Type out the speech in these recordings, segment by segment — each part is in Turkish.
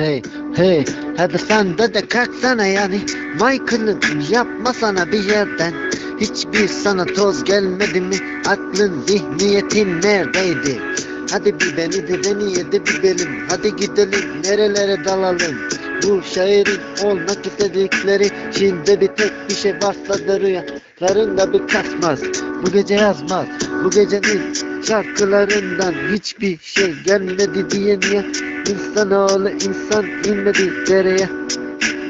Hey hey hadi sen de de kalksana yani. Michael'ın yapmasana bir yerden. Hiçbir sana toz gelmedi mi? Aklın zihniyetin neredeydi Hadi bir beni de deneyelim bir belim. Hadi gidelim nerelere dalalım? Bu şairin olmak istedikleri Şimdi bir tek bir şey varsa da rüyalarında bir kaçmaz. Bu gece yazmaz Bu gecenin şarkılarından hiçbir şey gelmedi diye niye İnsanoğlu insan inmedi dereye?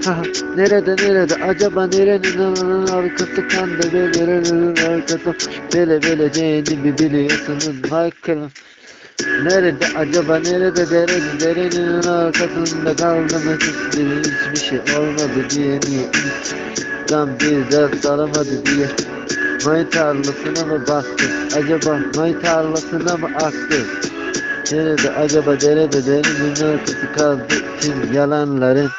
Ha, nerede nerede? Acaba nerenin arkası kandı? Nerenin arkası? Bele beleceğini mi biliyorsunuz. Michael'ım Nerede acaba nerede derede derenin arkasında kaldı mı sizlerin hiçbir şey olmadı diye niye insan bir ders alamadı diye May tarlasına mı bastı acaba may tarlasına mı aktı? Nerede acaba derede derinin arkası kaldı? Tüm yalanların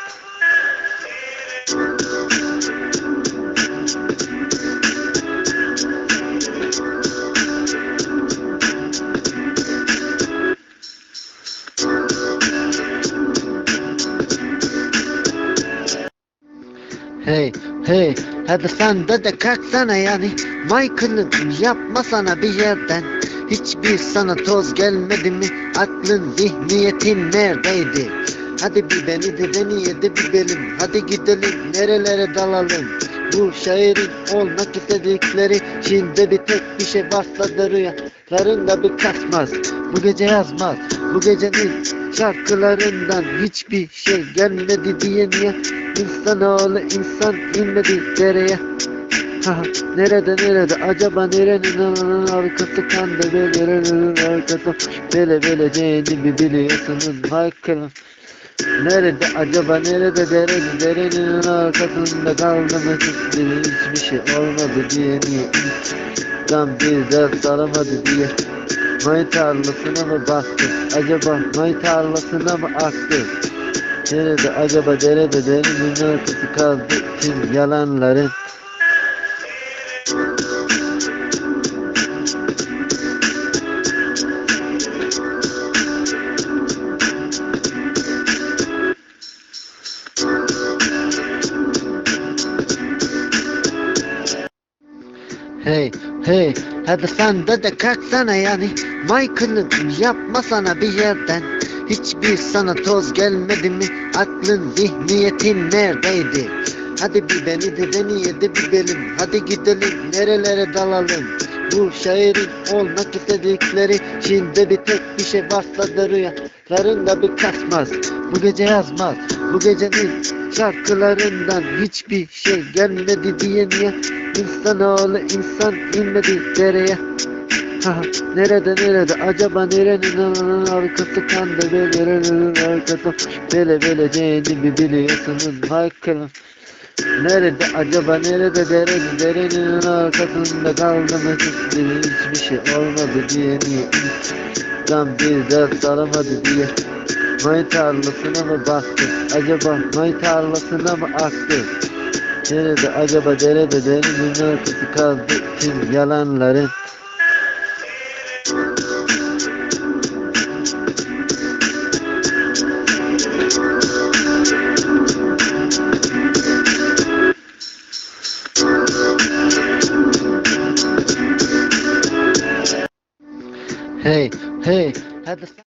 Hey hey hadi sen de de kalksana yani. Michael'ın yapmasana bir yerden. Hiçbir sana toz gelmedi mi? Aklın zihniyetin neredeydi? Hadi bir beni de deneyelim bir belim. Hadi gidelim nerelere dalalım Bu şairin olmak istedikleri Şimdi bir tek bir şey da rüyalarında bir kaçmaz Bu gece yazmaz Bu gecenin şarkılarından hiçbir şey gelmedi diye niye İnsanoğlu insan inmedi dereye Ha, nerede nerede acaba nerenin arkası kandı nerenin arkası Bele beleceğini mi biliyorsunuz Michael'ım Nerede acaba nerede derede derenin arkasında kaldı mı sizlerin hiçbir şey olmadı diye niye? İnsan bir ders alamadı diye. May tarlasına mı bastı acaba may tarlasına mı aktı? Nerede acaba derede derinin arkası kaldı. Tüm yalanların Hey hey hadi sen de de kalksana yani. Michael'ın yapmasana bir yerden. Hiçbir sana toz gelmedi mi? Aklın zihniyetin neredeydi? Hadi bir beni de deneyelim bir belim. Hadi gidelim nerelere dalalım? Bu şairin olmak istedikleri Şimdi bir tek bir şey varsa da rüyalarında bir kaçmaz. Bu gece yazmaz Bu gecenin şarkılarından hiçbir şey gelmedi diye niye İnsanoğlu insan inmedi dereye? Nerede nerede? Acaba nerenin arkası kandı nerenin arkası? Bele beleceğini mi biliyorsunuz Michael'ım Nerede acaba nerede? Derede derenin arkasında kaldı mı? Hiçbir şey olmadı diye niye İnsan bir ders alamadı diye May tarlasına mı bastı? Acaba may tarlasına mı aktı? Nerede acaba derede derinin arkası kaldı. Tüm yalanların Hey hey hadi